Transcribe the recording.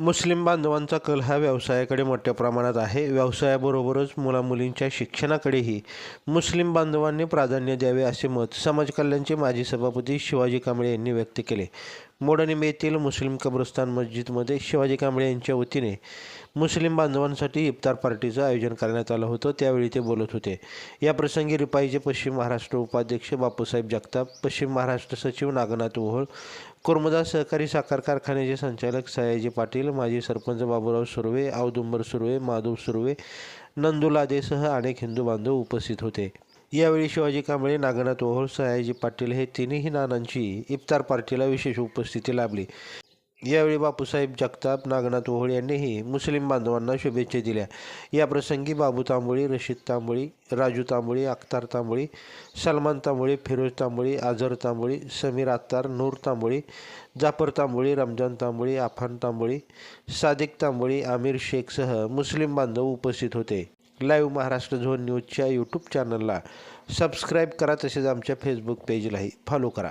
मुस्लिम बांधवांचा कल हा व्यवसायाकडे मोठ्या प्रमाणात आहे. व्यवसायाबरोबरच मुलामुलींच्या शिक्षणाकडेही मुस्लिम बांधवांनी प्राधान्य द्यावे असे मत समाज कल्याणचे माजी सभापती शिवाजी कांबळे यांनी व्यक्त केले. मोडणिमे येथील मुस्लिम कब्रस्तान मस्जिदमध्ये शिवाजी कांबळे यांच्या वतीने मुस्लिम बांधवांसाठी इफ्तार पार्टीचं आयोजन करण्यात आलं होतं त्यावेळी ते बोलत होते. या प्रसंगी रिपाईचे पश्चिम महाराष्ट्र उपाध्यक्ष बापूसाहेब जगताप पश्चिम महाराष्ट्र सचिव नागनाथ ओहोळ कुर्मदास सहकारी साखर कारखान्याचे संचालक सयाजी पाटील माजी सरपंच बाबूराव सुर्वे औदुंबर सुर्वे माधव सुर्वे नंदुलादेसह अनेक हिंदू बांधव उपस्थित होते. यावेळी शिवाजी कांबळे नागनाथ ओहोळ सयाजी पाटील हे तिन्ही नानांची इफ्तार पार्टीला विशेष उपस्थिती लाभली. यावेळी बापूसाहेब जगताप नागनाथ ओहोळ यांनीही मुस्लिम बांधवांना शुभेच्छा दिल्या. या प्रसंगी बाबू तांबोळी रशीद तांबोळी राजू तांबोळी अख्तार तांबोळी सलमान तांबोळी फिरोज तांबोळी आझर तांबोळी समीर अत्तार नूर तांबोळी जाफर तांबोळी रमजान तांबोळी आफान तांबोळी सादिक तांबोळी आमिर शेखसह मुस्लिम बांधव उपस्थित होते. लाईव्ह महाराष्ट्र झोन न्यूजच्या यूट्यूब चॅनलला सबस्क्राईब करा तसेच आमच्या फेसबुक पेजलाही फॉलो करा.